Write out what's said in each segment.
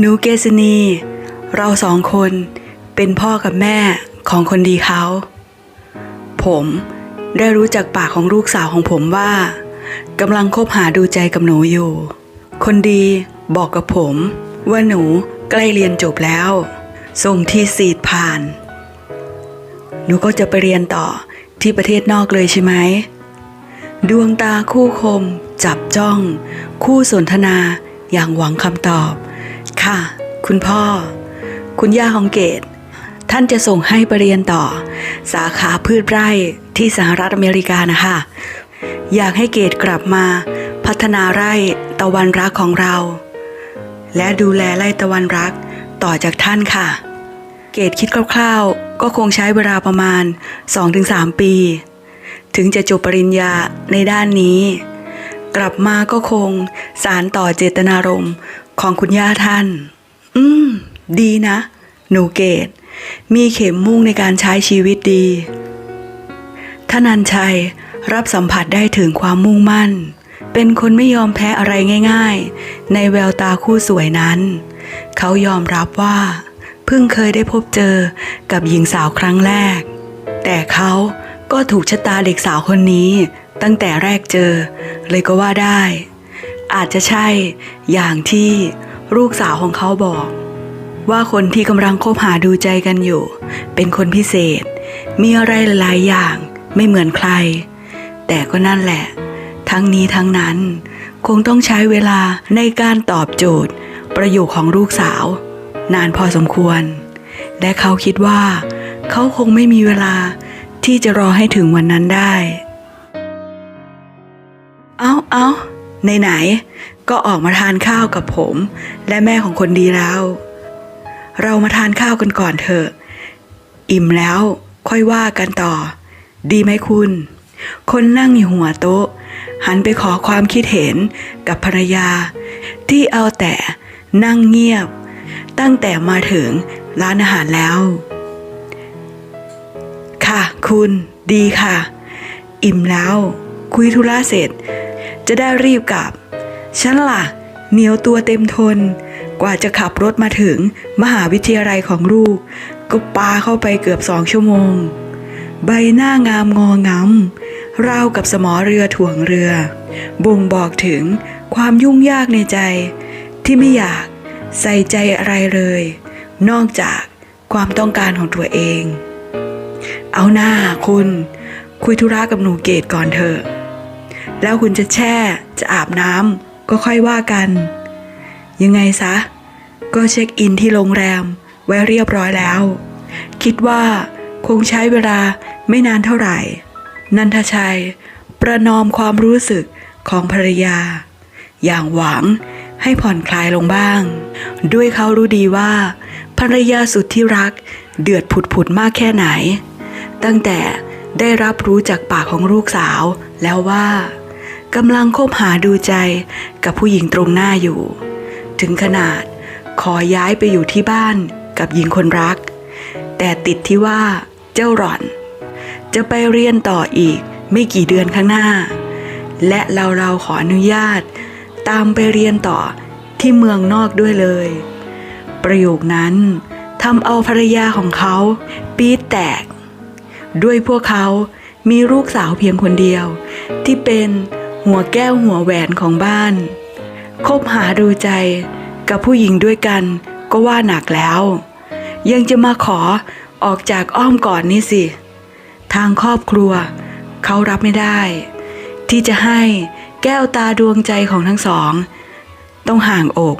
หนูเกษณี เราสองคนเป็นพ่อกับแม่ของคนดีเขา ผมได้รู้จากปากของลูกสาวของผมว่ากำลังคบหาดูใจกับหนูอยู่ คนดีบอกกับผม ว่าหนูใกล้เรียนจบแล้ว ส่งที่สีดผ่าน หนูก็จะไปเรียนต่อที่ประเทศนอกเลยใช่ไหม ดวงตาคู่คม จับจ้อง คู่สนทนาอย่างหวังคำตอบ ค่ะ คุณพ่อ คุณย่าของเกต ท่านจะส่งให้ไปเรียนต่อ สาขาพืชไร่ที่สหรัฐอเมริกานะคะ อยากให้เกตกลับมาพัฒนาไร่ตะวันรักของเรา และดูแลไร่ตะวันรักต่อจากท่านค่ะ เกตคิดคร่าวๆ ก็คงใช้เวลาประมาณ 2-3 ปี ถึงจะจบปริญญาในด้านนี้ กลับมาก็คงสารต่อเจตนารมณ์ ของคุณย่าท่าน อืม ดีนะ หนูเกต มีเข็มมุ่งในการใช้ชีวิตดีท่านันชัยรับสัมผัสได้ถึงความมุ่งมั่น เป็นคนไม่ยอมแพ้อะไรง่าย ๆ ในแววตาคู่สวยนั้น เขายอมรับว่า เพิ่งเคยได้พบเจอกับหญิงสาวครั้งแรก แต่เขาก็ถูกชะตาเด็กสาวคนนี้ ตั้งแต่แรกเจอ เลยก็ว่าได้ อาจจะใช่อย่างที่ลูกสาวของเขาบอก ว่าคนที่กำลังคบหาดูใจกันอยู่ เป็นคนพิเศษ มีอะไรหลายอย่างไม่เหมือนใคร แต่ก็นั่นแหละ ทั้งนี้ทั้งนั้น คงต้องใช้เวลาในการตอบโจทย์ ประโยคของลูกสาว นานพอสมควร และเขาคิดว่า เขาคงไม่มีเวลาที่จะรอให้ถึงวันนั้นได้ ไหนๆก็ออกมาทานข้าวกับผม และแม่ของคนดีแล้ว เรามาทานข้าวกันก่อนเถอะ อิ่มแล้วค่อยว่ากันต่อ ดีไหมคุณ คนนั่งอยู่หัวโต๊ะ หันไปขอความคิดเห็นกับภรรยา ที่เอาแต่นั่งเงียบ ตั้งแต่มาถึงร้านอาหารแล้ว ค่ะคุณดีค่ะ อิ่มแล้ว คุยธุระเสร็จ จะได้รีบกลับ ฉันล่ะ เหนียวตัวเต็มทน กว่าจะขับรถมาถึงมหาวิทยาลัยของลูก ก็ปาเข้าไปเกือบสองชั่วโมง ใบหน้างามงองำราวกับสมอเรือถ่วงเรือ บ่งบอกถึงความยุ่งยากในใจ ที่ไม่อยากใส่ใจอะไรเลย นอกจากความต้องการของตัวเอง เอาหน้าคุณ คุยธุระกับหนูเกตก่อนเถอะ แล้วคุณจะแช่ จะอาบน้ำก็ค่อยว่ากัน ยังไงซะ ก็เช็คอินที่โรงแรมไว้เรียบร้อยแล้ว คิดว่าคงใช้เวลาไม่นานเท่าไหร่ นันทชัย ประนอมความรู้สึกของภรรยา อย่างหวังให้ผ่อนคลายลงบ้าง ด้วยเขารู้ดีว่า ภรรยาสุดที่รักเดือดผุดๆมากแค่ไหน ตั้งแต่ได้รับรู้จากปากของลูกสาว แล้วว่ากำลังคบหาดูใจกับผู้หญิงตรงหน้าอยู่ ถึงขนาดขอย้ายไปอยู่ที่บ้านกับหญิงคนรัก แต่ติดที่ว่าเจ้าหล่อน จะไปเรียนต่ออีกไม่กี่เดือนข้างหน้า และเราเราขออนุญาต ตามไปเรียนต่อที่เมืองนอกด้วยเลย ประโยคนั้นทำเอาภรรยาของเขาปี๊ดแตก ด้วยพวกเขามีลูกสาวเพียงคนเดียว ที่เป็นหัวแก้วหัวแหวนของบ้าน คบหาดูใจกับผู้หญิงด้วยกันก็ว่าหนักแล้ว ยังจะมาขอออกจากอ้อมก่อนนี่สิ ทางครอบครัว เขารับไม่ได้ ที่จะให้แก้วตาดวงใจของทั้งสอง ต้องห่างอก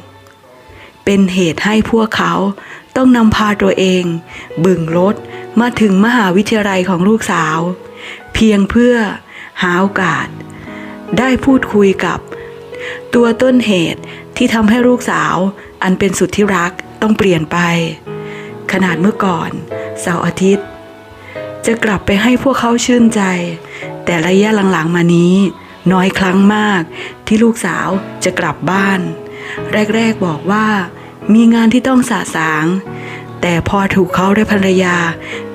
เป็นเหตุให้พวกเขาต้องนำพาตัวเอง บึงรถมาถึงมหาวิทยาลัยของลูกสาว เพียงเพื่อ หาโอกาส ได้พูดคุยกับ ตัวต้นเหตุที่ทำให้ลูกสาว อันเป็นสุดที่รักต้องเปลี่ยนไป ขนาดเมื่อก่อนเสาร์อาทิตย์ จะกลับไปให้พวกเขาชื่นใจ แต่ระยะหลังๆมานี้ น้อยครั้งมากที่ลูกสาวจะกลับบ้าน แรกๆบอกว่ามีงานที่ต้องสะสาง แต่พอถูกเขาและภรรยา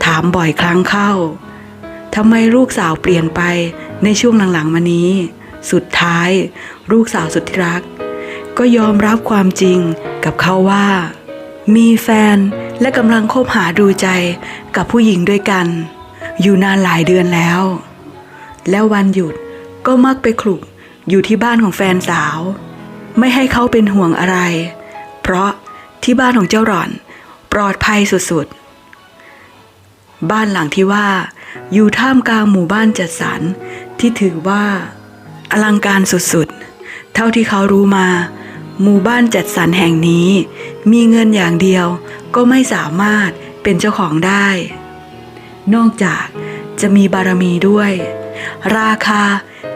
ถามบ่อยครั้งเข้า ทำไมลูกสาวเปลี่ยนไปในช่วงหลังๆมานี้ สุดท้าย ลูกสาวสุดที่รัก ก็ยอมรับความจริงกับเขาว่า มีแฟนและกำลังคบหาดูใจกับผู้หญิงด้วยกัน อยู่นานหลายเดือนแล้ว แล้ววันหยุดก็มักไปคลุกอยู่ที่บ้านของแฟนสาว ไม่ให้เขาเป็นห่วงอะไร เพราะที่บ้านของเจ้าหล่อน ปลอดภัยสุดๆ บ้านหลังที่ว่า อยู่ท่ามกลางหมู่บ้านจัดสรรที่ถือว่า อลังการสุดๆ เท่าที่เขารู้มา หมู่บ้านจัดสรรแห่งนี้ มีเงินอย่างเดียวก็ไม่สามารถเป็นเจ้าของได้ นอกจากจะมีบารมีด้วย ราคา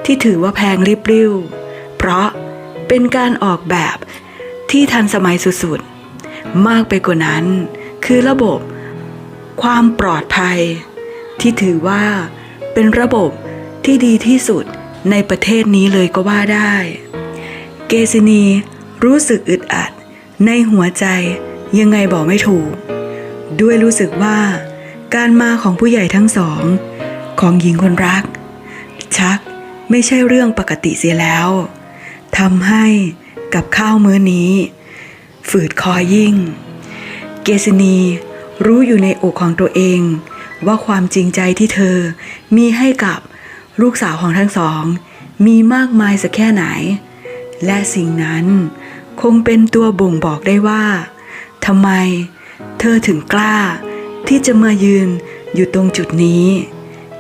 ที่ถือว่าแพงริบริ้ว เพราะเป็นการออกแบบที่ทันสมัยสุดๆ มากไปกว่านั้น คือระบบ ความปลอดภัย ที่ถือว่าเป็นระบบที่ดีที่สุดในประเทศนี้เลยก็ว่าได้ เกซินีรู้สึกอึดอัดในหัวใจยังไงบอกไม่ถูก ด้วยรู้สึกว่าการมาของผู้ใหญ่ทั้งสอง ของหญิงคนรัก ชักไม่ใช่เรื่องปกติเสียแล้วทำให้กับข้าวมื้อนี้ ฝืดคอยิ่ง เกษณีรู้อยู่ในอกของตัวเอง ว่าความจริงใจที่เธอมีให้กับลูกสาวของทั้งสอง มีมากมายสักแค่ไหน และสิ่งนั้นคงเป็นตัวบ่งบอกได้ว่าทำไมเธอถึงกล้าที่จะมายืนอยู่ตรงจุดนี้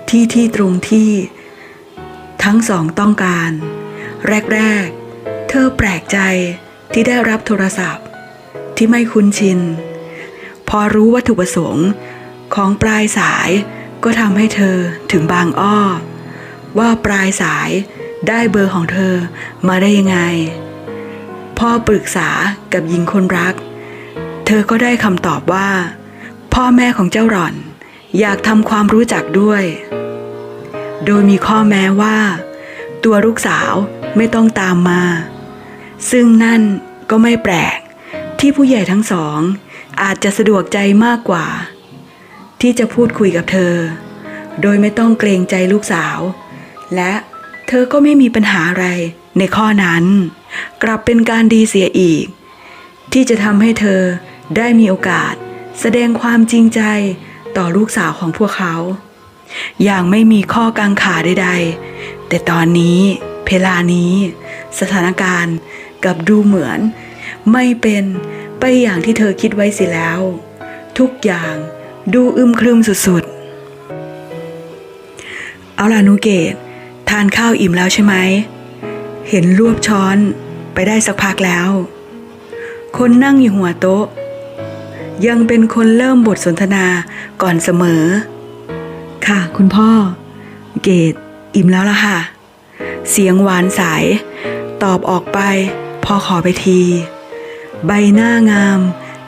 ที่ที่ตรงที่ ทั้งสองต้องการ แรก ๆ เธอแปลกใจที่ได้รับโทรศัพท์ ที่ไม่คุ้นชิน พอรู้วัตถุประสงค์ ของปลายสายก็ทำให้เธอถึงบางอ้อ ว่าปลายสายได้เบอร์ของเธอมาได้ยังไง พ่อปรึกษากับหญิงคนรัก เธอก็ได้คำตอบว่า พ่อแม่ของเจ้าหล่อน อยากทำความรู้จักด้วย โดยมีข้อแม้ว่า ตัวลูกสาวไม่ต้องตามมา ซึ่งนั่นก็ไม่แปลกที่ผู้ใหญ่ทั้งสองอาจจะสะดวกใจมากกว่า ที่จะพูดคุยกับเธอ โดยไม่ต้องเกรงใจลูกสาว และเธอก็ไม่มีปัญหาอะไรในข้อนั้น กลับเป็นการดีเสียอีก ที่จะทำให้เธอได้มีโอกาส แสดงความจริงใจต่อลูกสาวของพวกเขา อย่างไม่มีข้อกังขาใดๆ แต่ตอนนี้เพลานี้ สถานการณ์กับดูเหมือน ไม่เป็นไปอย่างที่เธอคิดไว้สียแล้ว ทุกอย่าง ดูอึมครึมสุดๆ เอาล่ะนูเกดทานข้าวอิ่มแล้วใช่ไหม เห็นรวบช้อนไปได้สักพักแล้ว คนนั่งอยู่หัวโต๊ะ ยังเป็นคนเริ่มบทสนทนาก่อนเสมอ ค่ะคุณพ่อ เกดอิ่มแล้วล่ะค่ะ เสียงหวานใสตอบออกไป พอขอไปที ใบหน้างาม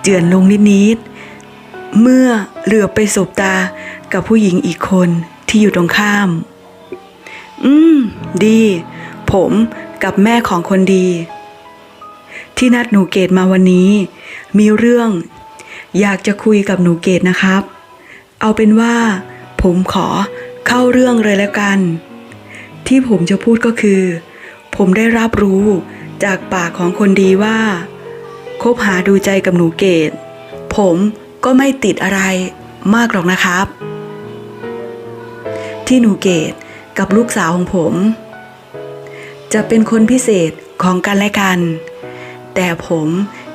เจือนลงนิดๆ เมื่อเหลือไปสบตากับผู้หญิงอีกคนที่อยู่ตรงข้าม อืม ดี ผมกับแม่ของคนดี ที่นัดหนูเกดมาวันนี้ มีเรื่อง อยากจะคุยกับหนูเกดนะครับ เอาเป็นว่า ผมขอเข้าเรื่องเลยแล้วกัน ที่ผมจะพูดก็คือ ผมได้รับรู้จากปากของคนดีว่า คบหาดูใจกับหนูเกดผม ก็ไม่ติดอะไรมากหรอกนะครับ ที่หนูเกดกับลูกสาวของผม จะเป็นคนพิเศษของกันและกัน แต่ผม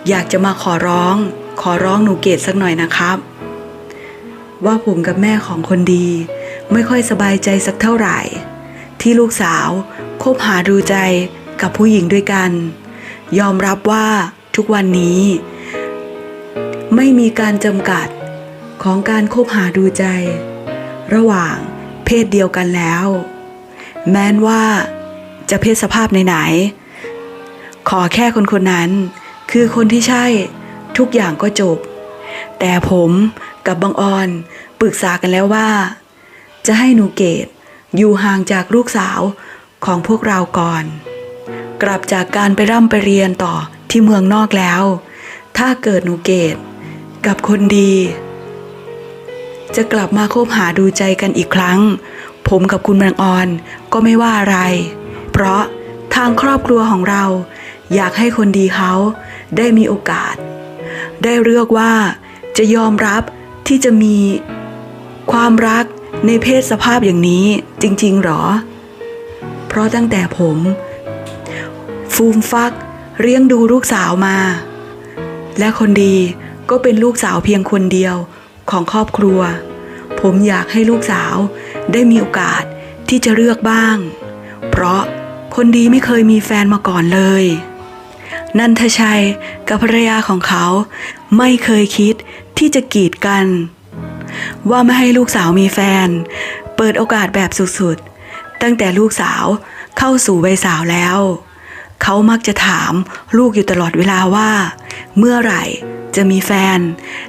อยากจะมาขอร้อง ขอร้องหนูเกดสักหน่อยนะครับ ว่าผมกับแม่ของคนดี ไม่ค่อยสบายใจสักเท่าไหร่ ที่ลูกสาวคบหาดูใจกับผู้หญิงด้วยกัน ยอมรับว่าทุกวันนี้ ไม่มีการจำกัดของการคบหาดูใจ ระหว่างเพศเดียวกันแล้ว แม้นว่าจะเพศสภาพไหนๆขอแค่คนคนนั้น คือคนที่ใช่ทุกอย่างก็จบ แต่ผมกับบางออนปรึกษากันแล้วว่า จะให้หนูเกดอยู่ห่างจากลูกสาวของพวกเราก่อน กลับจากการไปร่ำไปเรียนต่อที่เมืองนอกแล้ว ถ้าเกิดหนูเกด กับคนดี จะกลับมาคบหาดูใจกันอีกครั้ง ผมกับคุณบางออนก็ไม่ว่าอะไร เพราะทางครอบครัวของเรา อยากให้คนดีเขาได้มีโอกาส ได้เลือกว่าจะยอมรับที่จะมีความรักในเพศสภาพอย่างนี้จริง ๆ หรอ เพราะตั้งแต่ผม ฟูมฟักเลี้ยงดูลูกสาวมา และคนดี ก็เป็นลูกสาวเพียงคนเดียวของครอบครัว ผมอยากให้ลูกสาวได้มีโอกาสที่จะเลือกบ้าง เพราะคนดีไม่เคยมีแฟนมาก่อนเลย นันทชัยกับภรรยาของเขาไม่เคยคิดที่จะกีดกัน ว่าไม่ให้ลูกสาวมีแฟน เปิดโอกาสแบบสุดๆ ตั้งแต่ลูกสาวเข้าสู่วัยสาวแล้ว เขามักจะถามลูกอยู่ตลอดเวลาว่า เมื่อไหร่ จะมีแฟน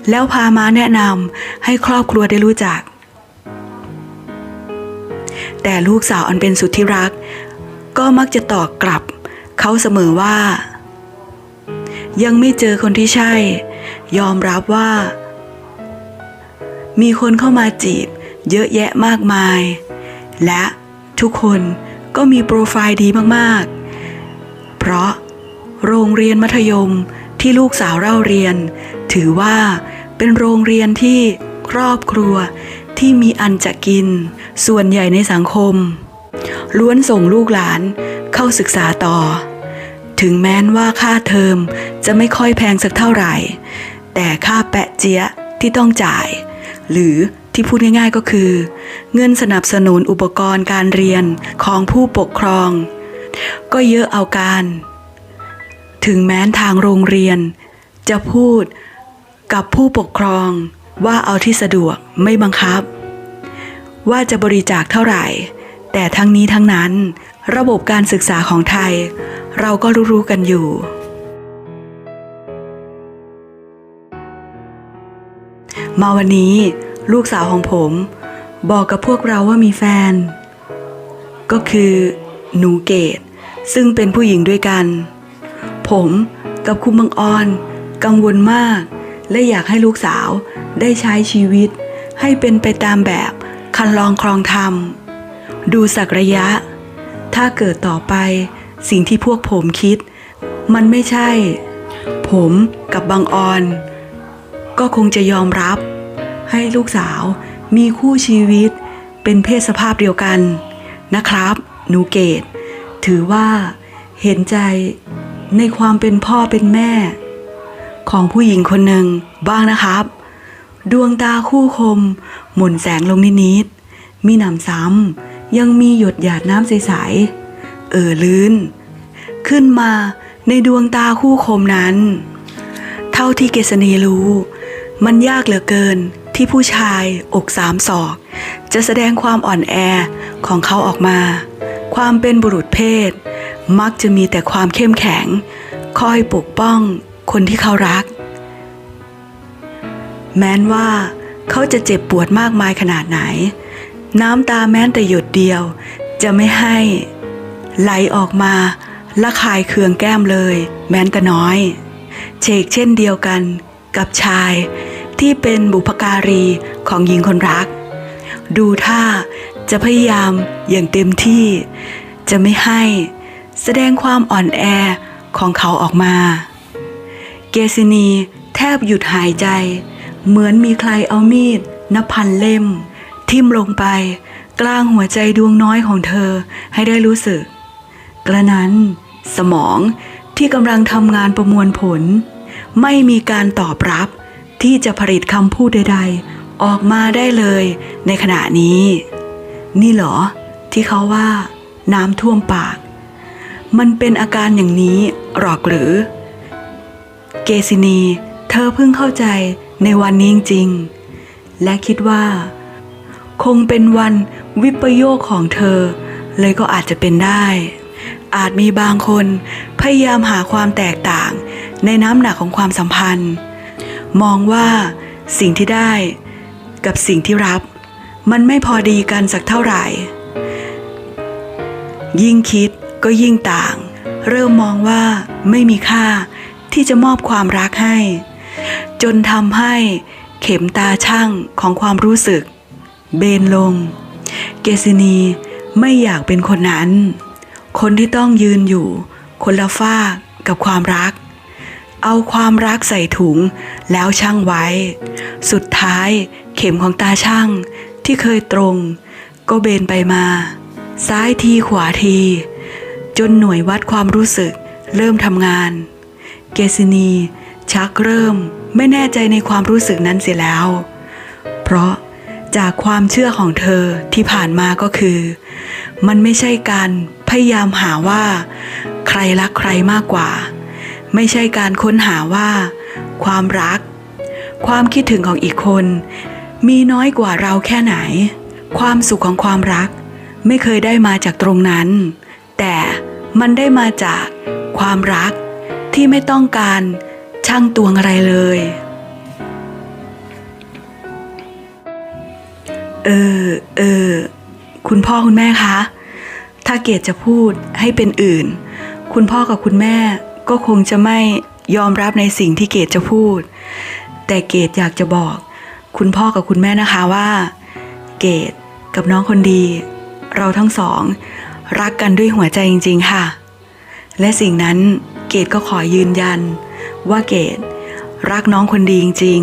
แล้วพามาแนะนำให้ครอบครัวได้รู้จัก แต่ลูกสาวอันเป็นสุดที่รัก ก็มักจะตอบกลับ เขาเสมอว่า ยังไม่เจอคนที่ใช่ ยอมรับว่า มีคนเข้ามาจีบ เยอะแยะมากมาย และทุกคนก็มีโปรไฟล์ดีมากๆ เพราะโรงเรียนมัธยม ที่ลูกสาวเล่าเรียน ถือว่าเป็นโรงเรียนที่ครอบครัวที่มีอันจะกิน ส่วนใหญ่ในสังคม ล้วนส่งลูกหลานเข้าศึกษาต่อ ถึงแม้นว่าค่าเทอมจะไม่ค่อยแพงสักเท่าไหร่ แต่ค่าแปะเจี๊ยที่ต้องจ่าย หรือที่พูดง่ายๆก็คือ เงินสนับสนุนอุปกรณ์การเรียนของผู้ปกครอง ก็เยอะเอาการ ถึงแม้ทางโรงเรียน จะพูดกับผู้ปกครองว่าเอาที่สะดวกไม่บังคับ ว่าจะบริจาคเท่าไหร่ แต่ทั้งนี้ทั้งนั้น ระบบการศึกษาของไทย เราก็รู้ๆกันอยู่ มาวันนี้ลูกสาวของผม บอกกับพวกเราว่ามีแฟน ก็คือหนูเกดซึ่งเป็นผู้หญิงด้วยกัน ผมกับคุณบังออนกังวลมาก และอยากให้ลูกสาวได้ใช้ชีวิต ให้เป็นไปตามแบบคันลองครองธรรม ดูสักระยะ ถ้าเกิดต่อไปสิ่งที่พวกผมคิด มันไม่ใช่ ผมกับบางออน ก็คงจะยอมรับ ให้ลูกสาวมีคู่ชีวิตเป็นเพศสภาพเดียวกันนะครับหนูเกดถือว่าเห็นใจ ในความเป็นพ่อเป็นแม่ ของผู้หญิงคนหนึ่งบ้างนะครับ ดวงตาคู่คม หมุนแสงลงนิดๆมีหนำซ้ำยังมีหยดหยาดน้ำใสๆเอ่อลื่น ขึ้นมาในดวงตาคู่คมนั้น เท่าที่เกษณีรู้ มันยากเหลือเกินที่ผู้ชายอกสามศอก จะแสดงความอ่อนแอของเขาออกมา ความเป็นบุรุษเพศ มักจะมีแต่ความเข้มแข็ง คอยปกป้องคนที่เขารัก แม้นว่าเขาจะเจ็บปวดมากมายขนาดไหน น้ำตาแม้นแต่หยดเดียว จะไม่ให้ไหลออกมาละคายเคืองแก้มเลย แม้นแต่น้อยเชกเช่นเดียวกันกับชายที่เป็นบุพการีของหญิงคนรัก ดูท่าจะพยายามอย่างเต็มที่จะไม่ให้ แสดงความอ่อนแอของเขาออกมา เกซินีแทบหยุดหายใจ เหมือนมีใครเอามีดนับพันเล่ม ทิ่มลงไปกลางหัวใจดวงน้อยของเธอให้ได้รู้สึก กระนั้นสมองที่กำลังทำงานประมวลผล ไม่มีการตอบรับที่จะผลิตคำพูดใด ๆ ออกมาได้เลยในขณะนี้ นี่เหรอที่เขาว่าน้ำท่วมปาก มันเป็นอาการอย่างนี้หรอกหรือ เกซินี เธอเพิ่งเข้าใจในวันนี้จริงๆ และคิดว่า คงเป็นวันวิปโยคของเธอ เลยก็อาจจะเป็นได้ อาจมีบางคนพยายามหาความแตกต่างในน้ำหนักของความสัมพันธ์ มองว่าสิ่งที่ได้กับสิ่งที่รับ มันไม่พอดีกันสักเท่าไหร่ ยิ่งคิด ก็ยิ่งต่าง เริ่มมองว่าไม่มีค่าที่จะมอบความรักให้ จนทำให้เข็มตาช่างของความรู้สึก เบนลง เกซินีไม่อยากเป็นคนนั้น คนที่ต้องยืนอยู่ คนละฟากกับความรัก เอาความรักใส่ถุงแล้วช่างไว้ สุดท้ายเข็มของตาช่างที่เคยตรง ก็เบนไปมา ซ้ายทีขวาที จนหน่วยวัดความรู้สึก เริ่มทำงาน เกซินี ชักเริ่มไม่แน่ใจในความรู้สึกนั้นเสียแล้ว เพราะจากความเชื่อของเธอที่ผ่านมาก็คือ มันไม่ใช่การพยายามหาว่า ใครรักใครมากกว่า ไม่ใช่การค้นหาว่า ความรัก ความคิดถึงของอีกคน มีน้อยกว่าเราแค่ไหน ความสุขของความรัก ไม่เคยได้มาจากตรงนั้น แต่มันได้มาจากความรักที่ไม่ต้องการช่างตวงอะไรเลย เออ เออ คุณพ่อคุณแม่คะ ถ้าเกดจะพูดให้เป็นอื่น คุณพ่อกับคุณแม่ก็คงจะไม่ยอมรับในสิ่งที่เกดจะพูด แต่เกดอยากจะบอก คุณพ่อกับคุณแม่นะคะว่า เกดกับน้องคนดี เราทั้งสอง รักกันด้วยหัวใจจริง ๆ ค่ะ และสิ่งนั้นเกดก็ขอยืนยัน ว่าเกดรักน้องคนดีจริง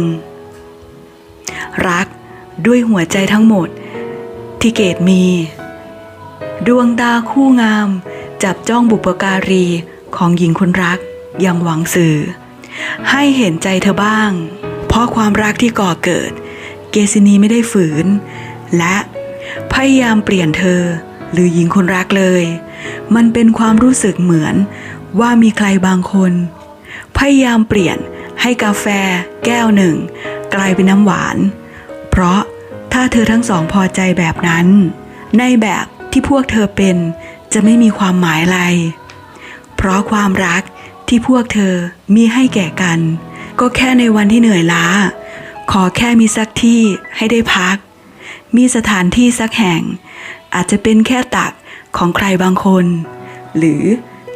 ๆ รักด้วยหัวใจทั้งหมด ที่เกดมี ดวงตาคู่งาม จับจ้องบุปการีของหญิงคนรักอย่างหวังสื่อ ให้เห็นใจเธอบ้าง เพราะความรักที่ก่อเกิด เกซินีไม่ได้ฝืน และพยายามเปลี่ยนเธอ หรือหญิงคนรักเลย มันเป็นความรู้สึกเหมือนว่ามีใครบางคน พยายามเปลี่ยนให้กาแฟ แก้วหนึ่ง กลายเป็นน้ำหวาน เพราะถ้าเธอทั้งสองพอใจแบบนั้น ในแบบที่พวกเธอเป็นจะไม่มีความหมายอะไร เพราะความรักที่พวกเธอมีให้แก่กัน ก็แค่ในวันที่เหนื่อยล้า ขอแค่มีสักที่ให้ได้พัก มีสถานที่สักแห่ง อาจจะเป็นแค่ตักของใครบางคน หรือ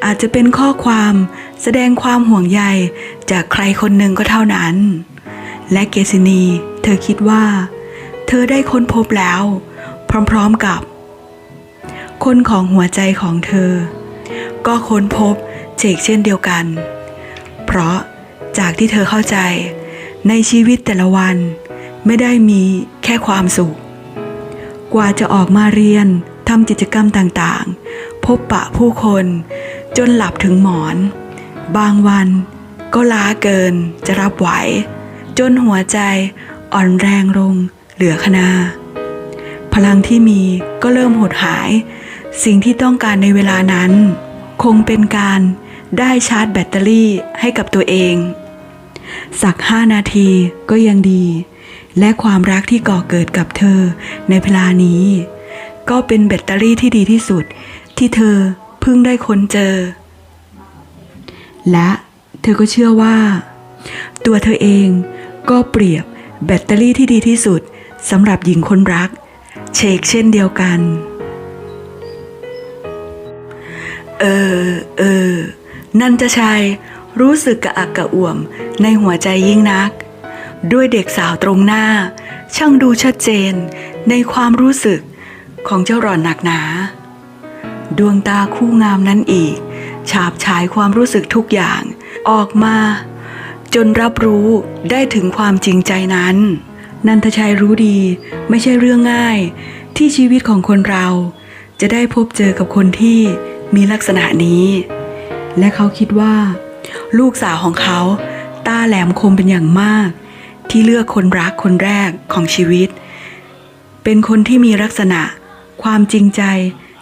อาจจะเป็นข้อความแสดงความห่วงใยจากใครคนหนึ่งก็เท่านั้น และเกซินีเธอคิดว่า เธอได้ค้นพบแล้ว พร้อมๆกับ คนของหัวใจของเธอ ก็ค้นพบเจกเช่นเดียวกัน เพราะจากที่เธอเข้าใจในชีวิตแต่ละวัน ไม่ได้มีแค่ความสุข กว่าจะออกมาเรียนทำกิจกรรมต่างๆ พบปะผู้คนจนหลับถึงหมอน บางวันก็ล้าเกินจะรับไหว จนหัวใจอ่อนแรงลงเหลือคนาพลังที่มีก็เริ่มหดหาย สิ่งที่ต้องการในเวลานั้น คงเป็นการได้ชาร์จแบตเตอรี่ให้กับตัวเอง สักห้านาทีก็ยังดี และความรักที่ก่อเกิดกับเธอในเวลานี้ ก็เป็นแบตเตอรี่ที่ดีที่สุด ที่เธอเพิ่งได้ค้นเจอ และเธอก็เชื่อว่า ตัวเธอเองก็เปรียบแบตเตอรี่ที่ดีที่สุดสำหรับหญิงคนรัก เชกเช่นเดียวกัน เออ เออ นันจะชัยรู้สึกกระอักกระอ่วมในหัวใจยิ่งนัก ด้วยเด็กสาวตรงหน้า ช่างดูชัดเจนในความรู้สึกของเจ้าหล่อนหนักหนา ดวงตาคู่งามนั้นอีก ฉาบฉายความรู้สึกทุกอย่างออกมา จนรับรู้ได้ถึงความจริงใจนั้น นันทชัยรู้ดีไม่ใช่เรื่องง่าย ที่ชีวิตของคนเรา จะได้พบเจอกับคนที่มีลักษณะนี้ และเขาคิดว่า ลูกสาวของเขาตาแหลมคมเป็นอย่างมาก ที่เลือกคนรักคนแรกของชีวิต เป็นคนที่มีลักษณะ ความจริงใจ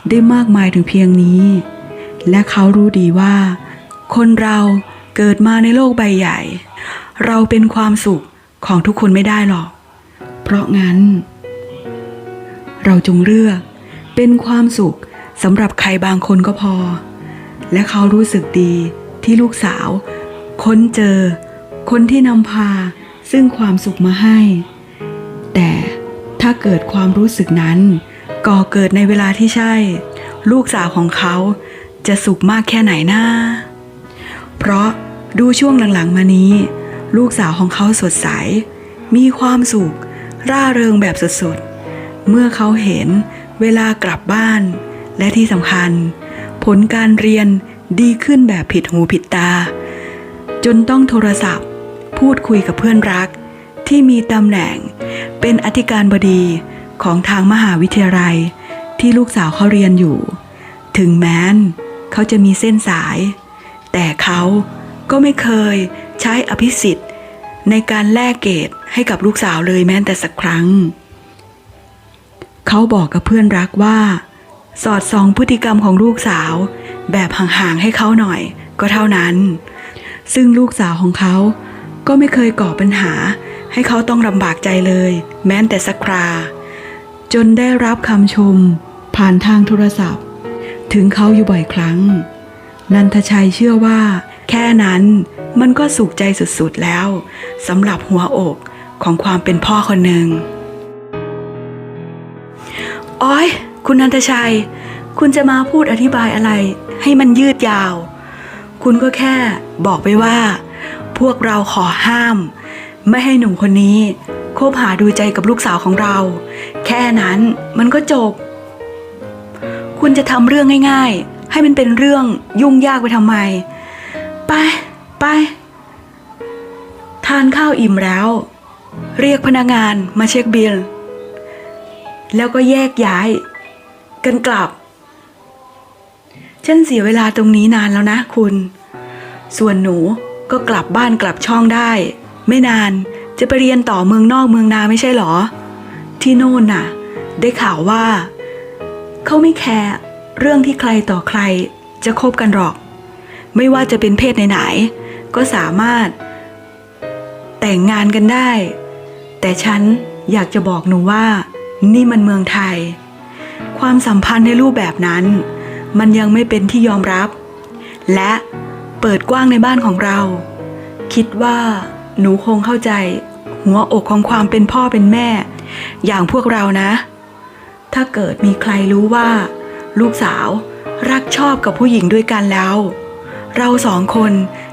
ได้มากมายถึงเพียงนี้ และเขารู้ดีว่า คนเราเกิดมาในโลกใบใหญ่ เราเป็นความสุขของทุกคนไม่ได้หรอก เพราะงั้น เราจงเลือกเป็นความสุขสำหรับใครบางคนก็พอ และเขารู้สึกดีที่ลูกสาว ค้นเจอ คนที่นำพา ซึ่งความสุขมาให้ แต่ถ้าเกิดความรู้สึกนั้น ก่อเกิดในเวลาที่ใช่ ลูกสาวของเขาจะสุขมากแค่ไหนนะเพราะดูช่วงหลังๆมานี้ ลูกสาวของเขาสดใส มีความสุข ร่าเริงแบบสดๆ เมื่อเขาเห็นเวลากลับบ้าน และที่สำคัญ ผลการเรียนดีขึ้นแบบผิดหูผิดตา จนต้องโทรศัพท์ พูดคุยกับเพื่อนรัก ที่มีตำแหน่ง เป็นอธิการบดีของทางมหาวิทยาลัยที่ลูกสาวเขาเรียนอยู่ ถึงแม้นเขาจะมีเส้นสาย แต่เขาก็ไม่เคยใช้อภิสิทธิ์ ในการแลกเกรดให้กับลูกสาวเลยแม้แต่สักครั้ง เขาบอกกับเพื่อนรักว่า สอดส่องพฤติกรรมของลูกสาว แบบห่างๆให้เขาหน่อยก็เท่านั้น ซึ่งลูกสาวของเขา ก็ไม่เคยก่อปัญหา ให้เขาต้องลำบากใจเลย แม้แต่สักครา จนได้รับคำชม ผ่านทางโทรศัพท์ ถึงเขาอยู่บ่อยครั้ง นันทชัยเชื่อว่า แค่นั้นมันก็สุขใจสุดๆแล้วสำหรับหัวอกของความเป็นพ่อคนหนึ่งอ้อยคุณนันทชัย คุณจะมาพูดอธิบายอะไร ให้มันยืดยาว คุณก็แค่บอกไปว่า วกเราขอห้าม ไม่ให้หนุ่มคนนี้คบหาดูใจกับลูกสาวของเรา แค่นั้นมันก็จบ คุณจะทำเรื่องง่าย ๆ ให้มันเป็นเรื่องยุ่งยากไปทำไม ไปไป ทานข้าวอิ่มแล้ว เรียกพนักงานมาเช็คบิล แล้วก็แยกย้าย กันกลับฉันเสียเวลาตรงนี้นานแล้วนะคุณ ส่วนหนู ก็กลับบ้านกลับช่องได้ ไม่นานจะไปเรียนต่อเมืองนอกเมืองนาไม่ใช่หรอ ที่โน่นน่ะ ได้ข่าวว่า เขาไม่แคร์เรื่องที่ใครต่อใครจะคบกันหรอก ไม่ว่าจะเป็นเพศไหนๆก็สามารถ แต่งงานกันได้ แต่ฉันอยากจะบอกหนูว่า นี่มันเมืองไทย ความสัมพันธ์ในรูปแบบนั้น มันยังไม่เป็นที่ยอมรับ และ เปิดกว้างในบ้านของเรา คิดว่าหนูคงเข้าใจ หัวอกของความเป็นพ่อเป็นแม่ อย่างพวกเรานะ ถ้าเกิดมีใครรู้ว่า ลูกสาวรักชอบกับผู้หญิงด้วยกันแล้ว เราสองคน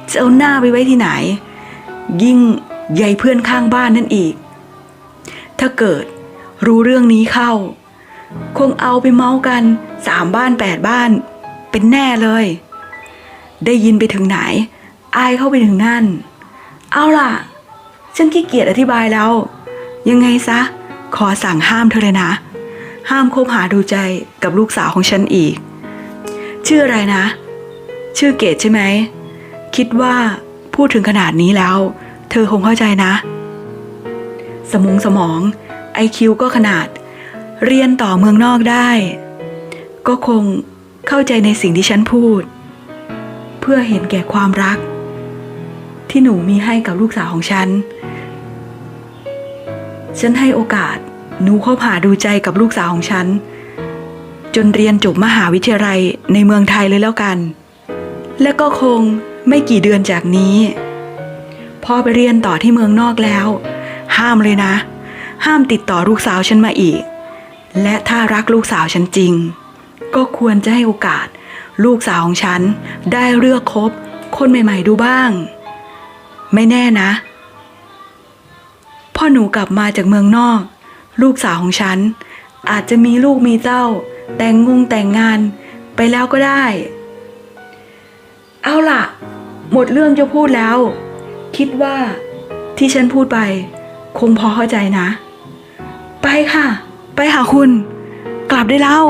จะเอาหน้าไปไว้ที่ไหน ยิ่งใหญ่เพื่อนข้างบ้านนั่นอีก ถ้าเกิดรู้เรื่องนี้เข้า คงเอาไปเมาส์กันสามบ้านแปดบ้าน เป็นแน่เลย ได้ยินไปถึงไหน อายเข้าไปถึงนั่น เอาล่ะ ฉันขี้เกียจอธิบายแล้ว ยังไงซะ ขอสั่งห้ามเธอเลยนะ ห้ามคบหาดูใจกับลูกสาวของฉันอีก ชื่ออะไรนะ ชื่อเกดใช่ไหม คิดว่าพูดถึงขนาดนี้แล้ว เธอคงเข้าใจนะ สมองสมองไอคิวก็ขนาด เรียนต่อเมืองนอกได้ ก็คงเข้าใจในสิ่งที่ฉันพูด เพื่อเห็นแก่ความรัก ที่หนูมีให้กับลูกสาวของฉัน ฉันให้โอกาสหนูเข้าผ่าดูใจกับลูกสาวของฉัน จนเรียนจบมหาวิทยาลัยในเมืองไทยเลยแล้วกัน และก็คงไม่กี่เดือนจากนี้พอไปเรียนต่อที่เมืองนอกแล้ว ห้ามเลยนะ ห้ามติดต่อลูกสาวฉันมาอีก และถ้ารักลูกสาวฉันจริง ก็ควรจะให้โอกาส ลูกสาวของฉันได้เลือกคบคนใหม่ ๆ ดูบ้าง ไม่แน่นะ พ่อหนูกลับมาจากเมืองนอก ลูกสาวของฉัน อาจจะมีลูกมีเจ้า แต่งงงแต่งงานไปแล้วก็ได้ เอาล่ะ หมดเรื่องจะพูดแล้ว คิดว่าที่ฉันพูดไป คงพอเข้าใจนะ ไปค่ะ ไปหาคุณ กลับได้แล้ว